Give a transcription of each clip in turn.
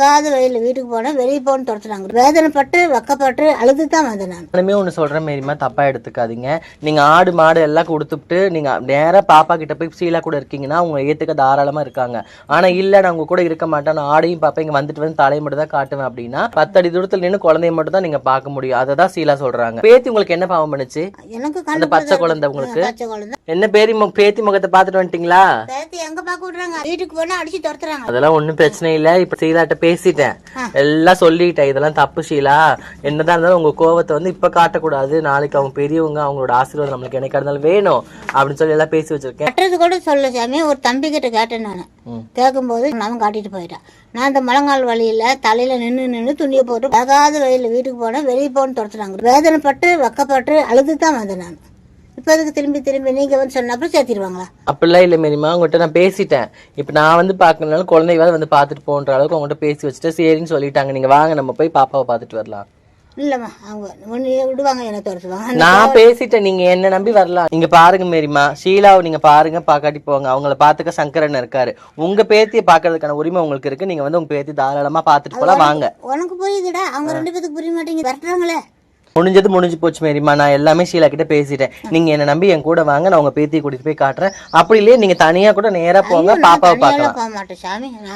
வேகாத வெயில் வீட்டுக்கு போனேன் வெளியே போன்னு துரத்துனாங்க. வேதனைப்பட்டு வெக்கப்பட்டு அழுது தான் வந்தேன் நான். நானுமே ஒன்று சொல்கிறேன் மேரிமா தப்பாக எடுத்துக்காதீங்க. நீங்கள் ஆடு மாடு எல்லாம் கொடுத்துட்டு நீங்கள் நேராக பாப்பா கிட்ட போய் சீலா கூட இருக்கீங்கன்னா அவங்க ஏற்றுக்க தாராளமாக இருக்காங்க. ஆனால் இல்லை நான் உங்க கூட இருக்க மாட்டேன். நான் ஆடையும் பாப்பா இங்கே வந்துட்டு வந்து தலையை மட்டும் தான் காட்டுவேன் அப்படின்னா பத்தடி தூரத்தில் நின்று குழந்தைய மட்டும் தான் நீங்கள் பார்க்க முடியும். அதை தான் சீலா சொல்கிறாங்க பேத்தி உங்களுக்கு என்ன பாவம் பண்ணுச்சு? எனக்கு அந்த பச்சை குழந்தை உங்களுக்கு? என்ன பேரி பேத்தி முகத்தை பார்த்துட்டு வந்துட்டீங்களா? பேத்தி எங்க பார்க்க விடுறாங்க வீட்டுக்கு போனா அடிச்சு துரத்துறாங்க. அதெல்லாம் ஒண்ணும் பிரச்சனை இல்ல. இப்ப சீலாட்ட பேசிட்டேன். எல்லாம் சொல்லிட்டேன். இதெல்லாம் தப்பு ஷீலா. என்னதான் இருந்தாலும் உங்க கோவத்தை வந்து இப்ப காட்டக்கூடாது. நாளைக்கு அவங்க பெரியவங்க அவங்களோட ஆசீர்வாதம் நம்மளுக்கு என்னைக்கா இருந்தாலும் வேணும் அப்படின்னு சொல்லி எல்லாம் பேசி வச்சிருக்கேன். கட்டுறது கூட சொல்ல சாமி. ஒரு தம்பி கிட்ட கேட்டேன் நான். ம். கேட்கும்போது அவன் காட்டிட்டு போயிட்டான் நான் இந்த முழங்கால் வழியில தலையில நின்று நின்று துணியை போட்டு வேகாத வெயில் வீட்டுக்கு போனேன். வெளியே போன்னு துரத்துறாங்க வேதனைப்பட்டு வெக்கப்பட்டு அழுது தான் வந்தேன் நான். இப்போ அதுக்கு திரும்பி திரும்பி நீங்க வந்து சொன்னப்பறம் சேர்த்திருவாங்களா அப்படிலாம் இல்ல மேரிமா உங்ககிட்ட நான் பேசிட்டேன். இப்ப நான் வந்து பாக்கணும்னாலும் குழந்தைவாது வந்து பாத்துட்டு போன்ற அளவுக்கு உங்ககிட்ட பேசி வச்சுட்டு சரின்னு சொல்லிட்டாங்க. நீங்க வாங்க நம்ம போய் பாப்பாவை பாத்துட்டு வரலாம். இல்லம்மா அவங்க ஒன்று விடுவாங்க என்ன துரத்துவாங்க நான் பேசிட்டேன் நீங்க என்ன நம்பி வரலாம். நீங்க பாருங்க மேரிமா ஷீலாவை நீங்க பாருங்க பாக்காட்டி போங்க. அவங்கள பாத்துக்க சங்கரன் இருக்காரு. உங்க பேத்தியை பாக்குறதுக்கான உரிமை உங்களுக்கு இருக்கு. நீங்க வந்து உங்க பேத்தி தாராளமா பாத்துட்டு போலாம் வாங்க. உனக்கு புரியுதுடா. அவங்க ரெண்டு பேத்துக்கு புரிய மாட்டேங்குது. விரட்டுறாங்களே. முடிஞ்சது முடிஞ்சு போச்சு மேரிமா. நான் எல்லாமே ஷீலா கிட்ட பேசிட்டேன். நீங்க என்ன நம்பி என் கூட வாங்க நான் உங்க பேத்தியை கூட்டிட்டு போய் காட்டுறேன். அப்படி இல்லையே நீங்க தனியா கூட நேரா போங்க பாப்பாவை பார்க்கலாம்.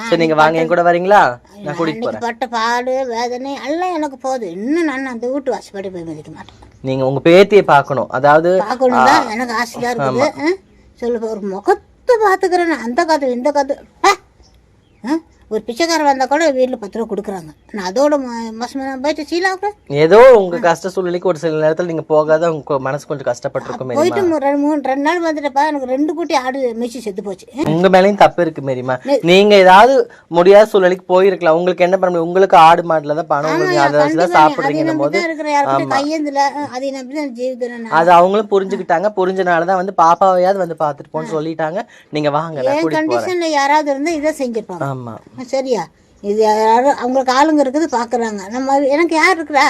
சரி நீங்க வாங்க என் கூட வரீங்களா? நான் கூட்டிட்டு பட்ட பாடு வேதனை எல்லாம் எனக்கு போதும். இன்னும் நான் அந்த வீட்டு வாசப்படி போய் மதிக்க மாட்டேன். நீங்க உங்க பேத்தியை பார்க்கணும். அதாவது எனக்கு ஆசையா இருக்குது. ஆ? சொல்லு ஒரு முகத்தை பார்த்துக்கிறேன் நான். அந்த காத்து இந்த! ஆ? ஒரு பிச்சைக்காரன் வந்தா கூட வீட்டில் பத்து ரூபா கொடுக்குறாங்க. நான் அதோட ம- மோசமா நான் போயிட்டு சீலாவுக்கு ஏதோ உங்க கஷ்ட சூழ்நிலைக்கு ஒரு சில நேரத்துல நீங்க போகாத உங்க மனசு கொஞ்சம் கஷ்டப்பட்டிருக்கும் போயிட்டு ரெண்டு மூணு ரெண்டு நாள் வந்துட்டப்பா எனக்கு ரெண்டு குட்டி ஆடு மிச்சி செத்து போச்சு. உங்க மேலயும் தப்பு இருக்கு மேரிமா. நீங்க ஏதாவது முடியாத சூழ்நிலைக்கு போயிருக்கலாம். உங்களுக்கு என்ன பண்ண முடியும்? உங்களுக்கு ஆடு மாடுல தான் பணம் அதை நம்பி போது. தான் அதை தான். அவங்களும் புரிஞ்சுக்கிட்டாங்க. புரிஞ்சனாலதான் வந்து பாப்பாவையாவது வந்து பாத்துட்டு போன்னு சொல்லிட்டாங்க. நீங்க வாங்க கண்டிஷன்ல யாராவது இருந்தா இதை செஞ்சிருப்பாங்க. ஆமா. சரியா. இது யாரும் அவங்களுக்கு ஆளுங்க இருக்குது பாக்குறாங்க. நம்ம எனக்கு யார் இருக்கிறா?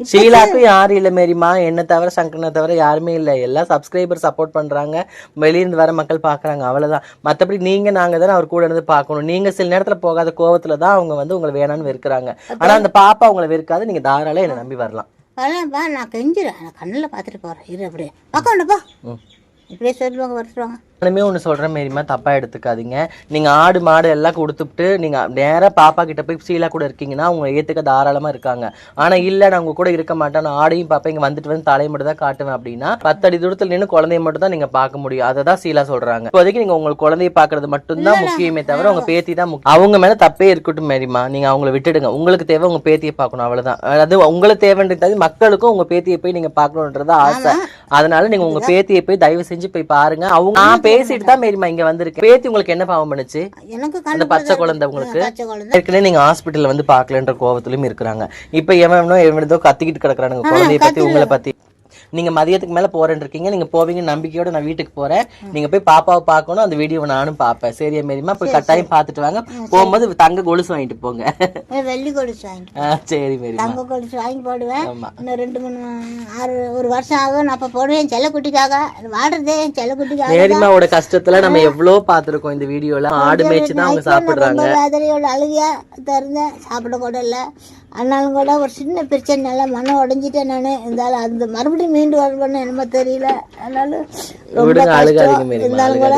ஷீலாக்கும் யாரும் இல்ல மேரிமா என்ன தவிர சங்கரனை தவிர யாருமே இல்ல. எல்லாம் சப்ஸ்கிரைபர் சப்போர்ட் பண்றாங்க. வெளியிருந்து வர மக்கள் பாக்குறாங்க. அவ்வளவுதான். மத்தபடி நீங்க நாங்க தானே அவர் கூட இருந்து பார்க்கணும் நீங்க சில நேரத்துல போகாத கோவத்துல தான் அவங்க வந்து உங்களை வேணாம்னு வெறுக்கிறாங்க. ஆனா அந்த பாப்பா உங்களை வெறுக்காது. நீங்க தாராளம் என்ன நம்பி வரலாம். வரலாம்ப்பா நான் கெஞ்சிறேன். நான் கண்ணில் பார்த்துட்டு போகிறேன் இரு அப்படியே. பார்க்கணுப்பா ம். இப்படியே சொல்லுவாங்க வருத்துருவாங்க. நானுமே ஒன்று சொல்கிறேன் மேரிமா தப்பாக எடுத்துக்காதீங்க. நீங்கள் ஆடு மாடு எல்லாம் கொடுத்துட்டு நீங்கள் நேராக பாப்பா கிட்ட போய் சீலா கூட இருக்கீங்கன்னா அவங்க ஏற்றுக்க தாராளமாக இருக்காங்க. ஆனால் இல்லை நான் உங்க கூட இருக்க மாட்டேன். நான் ஆடையும் பாப்பா இங்கே வந்துட்டு வந்து தலையை மட்டும் தான் காட்டுவேன் அப்படின்னா பத்தடி தூரத்தில் நின்று குழந்தைய மட்டும் தான் நீங்கள் பார்க்க முடியும். அதை தான் சீலா சொல்கிறாங்க இப்போதைக்கு நீங்கள் உங்கள் குழந்தைய பார்க்கறது மட்டும்தான் முக்கியமே தவிர உங்கள் பேத்தி தான் முக்கியம். அவங்க மேலே தப்பே இருக்கட்டும் மேரிமா. நீங்கள் அவங்கள விட்டுடுங்க. உங்களுக்கு தேவை உங்கள் பேத்தியை பார்க்கணும் அவ்வளோதான் அது உங்களுக்கு தேவைன்றது மக்களுக்கும் உங்கள் பேத்தியை போய் நீங்கள் பார்க்கணுன்றது ஆசை. அதனால நீங்க உங்க பேத்தியை போய் தயவு செஞ்சு போய் பாருங்க. அவங்க பேசிட்டு தான் மேரிமா இங்க வந்திருக்கேன். பேத்தி உங்களுக்கு என்ன பாவம் பண்ணுச்சு? எனக்கு அந்த பச்சை குழந்தை உங்களுக்கு? பச்சை குழந்தை. ஏற்கனவே நீங்க ஹாஸ்பிட்டல்ல வந்து பாக்கலன்ற கோவத்திலும் இருக்கிறாங்க. இப்ப எவனோ எவனதோ கத்திக்கிட்டு கிடக்குறானுங்க குழந்தைய பத்தி உங்களை பத்தி. நீங்க மதியத்துக்கு மேல போறேன்னு இருக்கீங்க நீங்க போவீங்க நம்பிக்கையோட நான் வீட்டுக்கு போறேன். நீங்க போய் பாப்பாவை பார்க்கணும் அந்த வீடியோவை நானும் பார்ப்பேன். சரியா மேரிமா போய் கட்டாயம் பார்த்துட்டு வாங்க. போகும்போது தங்க கொலுசு வாங்கிட்டு போங்க. வெள்ளி கொலுசு வாங்கிட்டு சரி மேரிமா தங்க கொலுசு வாங்கி போடுவேன். இன்னும் ரெண்டு மூணு ஆறு ஒரு வருஷம் ஆகும். நான் அப்போ போடுவேன் செல்ல குட்டிக்காக வாடுறதே என் செல்ல குட்டிக்காக மேரிமாவோட கஷ்டத்துல நம்ம எவ்வளவு பார்த்திருக்கோம் இந்த வீடியோல? ஆடு மேய்ச்சி தான் அவங்க சாப்பிடுறாங்க. அழுகையா திறந்தேன் சாப்பிட கூட இல்லை. ஆனாலும் கூட ஒரு சின்ன பிரச்சனைனால மனம் உடஞ்சிட்டேன் நான். இருந்தாலும் அந்த மறுபடியும் மீண்டு வரணும்னு என்னமோ தெரியல. அதனால ரொம்ப கஷ்டம். இருந்தாலும் கூட